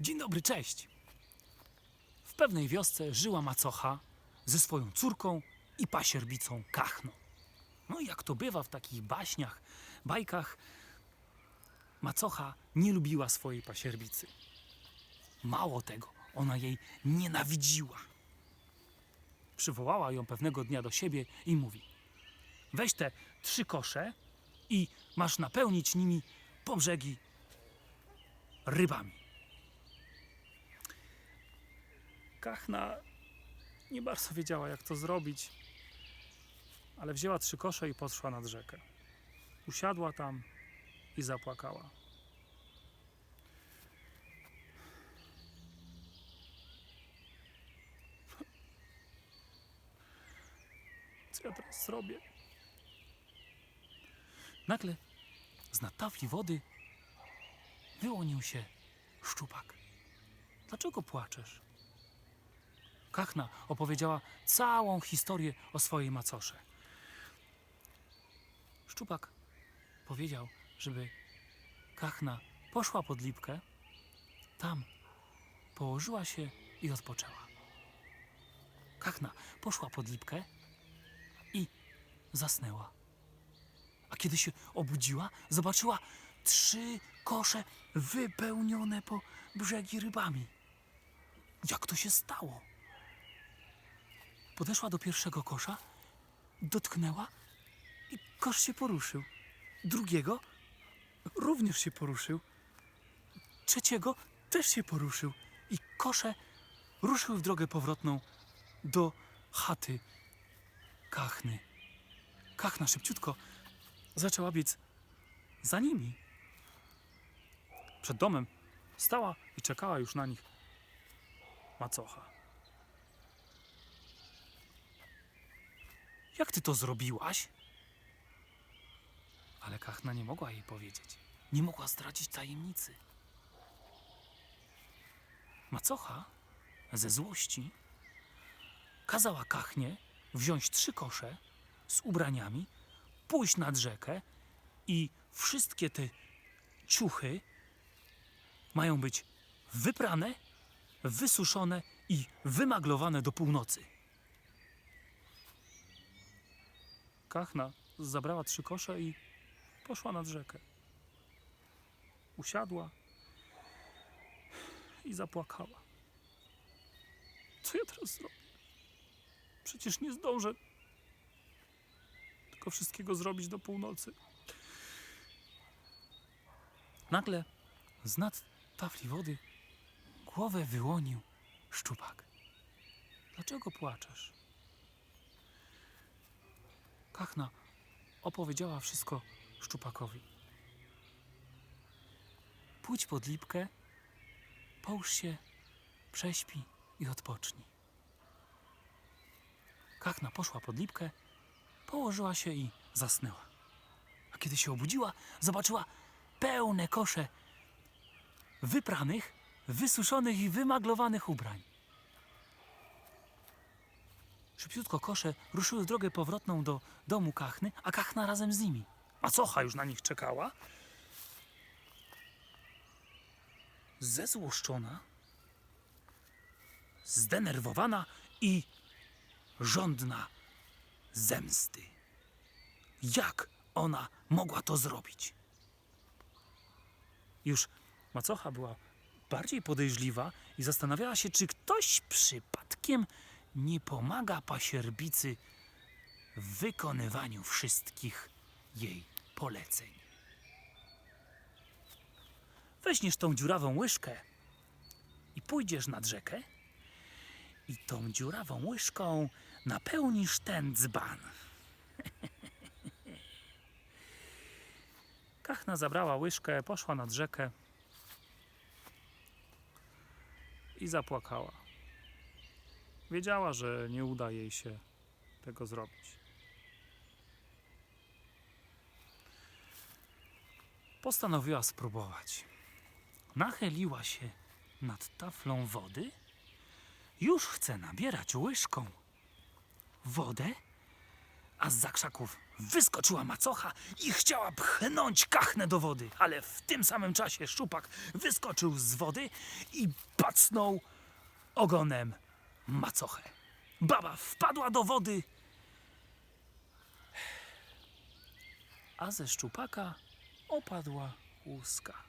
Dzień dobry, cześć. W pewnej wiosce żyła macocha ze swoją córką i pasierbicą Kachną. No i jak to bywa w takich baśniach, bajkach, macocha nie lubiła swojej pasierbicy. Mało tego, ona jej nienawidziła. Przywołała ją pewnego dnia do siebie i mówi: Weź te trzy kosze i masz napełnić nimi po brzegi rybami. Kachna nie bardzo wiedziała, jak to zrobić, ale wzięła trzy kosze i podszła nad rzekę. Usiadła tam i zapłakała. Co ja teraz zrobię? Nagle z nad tafli wody wyłonił się szczupak. Dlaczego płaczesz? Kachna opowiedziała całą historię o swojej macosze. Szczupak powiedział, żeby Kachna poszła pod lipkę, tam położyła się i odpoczęła. Kachna poszła pod lipkę i zasnęła. A kiedy się obudziła, zobaczyła trzy kosze wypełnione po brzegi rybami. Jak to się stało? Podeszła do pierwszego kosza, dotknęła i kosz się poruszył. Drugiego również się poruszył. Trzeciego też się poruszył. I kosze ruszyły w drogę powrotną do chaty Kachny. Kachna szybciutko zaczęła biec za nimi. Przed domem stała i czekała już na nich macocha. Jak ty to zrobiłaś? Ale Kachna nie mogła jej powiedzieć. Nie mogła zdradzić tajemnicy. Macocha ze złości kazała Kachnie wziąć trzy kosze z ubraniami, pójść nad rzekę i wszystkie te ciuchy mają być wyprane, wysuszone i wymaglowane do północy. Kachna zabrała trzy kosze i poszła nad rzekę. Usiadła i zapłakała. Co ja teraz zrobię? Przecież nie zdążę tylko wszystkiego zrobić do północy. Nagle z nad tafli wody głowę wyłonił szczupak. Dlaczego płaczesz? Kachna opowiedziała wszystko szczupakowi. Pójdź pod lipkę, połóż się, prześpi i odpocznij. Kachna poszła pod lipkę, położyła się i zasnęła. A kiedy się obudziła, zobaczyła pełne kosze wypranych, wysuszonych i wymaglowanych ubrań. Szybciutko kosze ruszyły w drogę powrotną do domu Kachny, a Kachna razem z nimi. Macocha już na nich czekała. Zezłoszczona, zdenerwowana i żądna zemsty. Jak ona mogła to zrobić? Już macocha była bardziej podejrzliwa i zastanawiała się, czy ktoś przypadkiem nie pomaga pasierbicy w wykonywaniu wszystkich jej poleceń. Weźmiesz tą dziurawą łyżkę i pójdziesz nad rzekę i tą dziurawą łyżką napełnisz ten dzban. Kachna zabrała łyżkę, poszła nad rzekę i zapłakała. Wiedziała, że nie uda jej się tego zrobić. Postanowiła spróbować. Nachyliła się nad taflą wody. Już chce nabierać łyżką wodę, a z zakrzaków wyskoczyła macocha i chciała pchnąć kachnę do wody, ale w tym samym czasie szczupak wyskoczył z wody i pacnął ogonem macochę. Baba wpadła do wody, a ze szczupaka opadła łuska.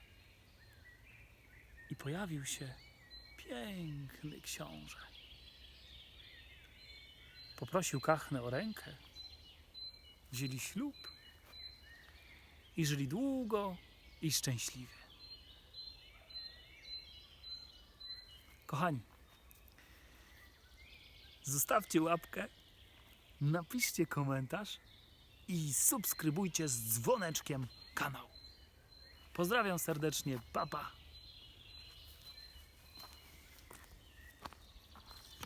I pojawił się piękny książę. Poprosił Kachnę o rękę. Wzięli ślub i żyli długo i szczęśliwie. Kochani, zostawcie łapkę, napiszcie komentarz i subskrybujcie z dzwoneczkiem kanał. Pozdrawiam serdecznie, papa. Pa.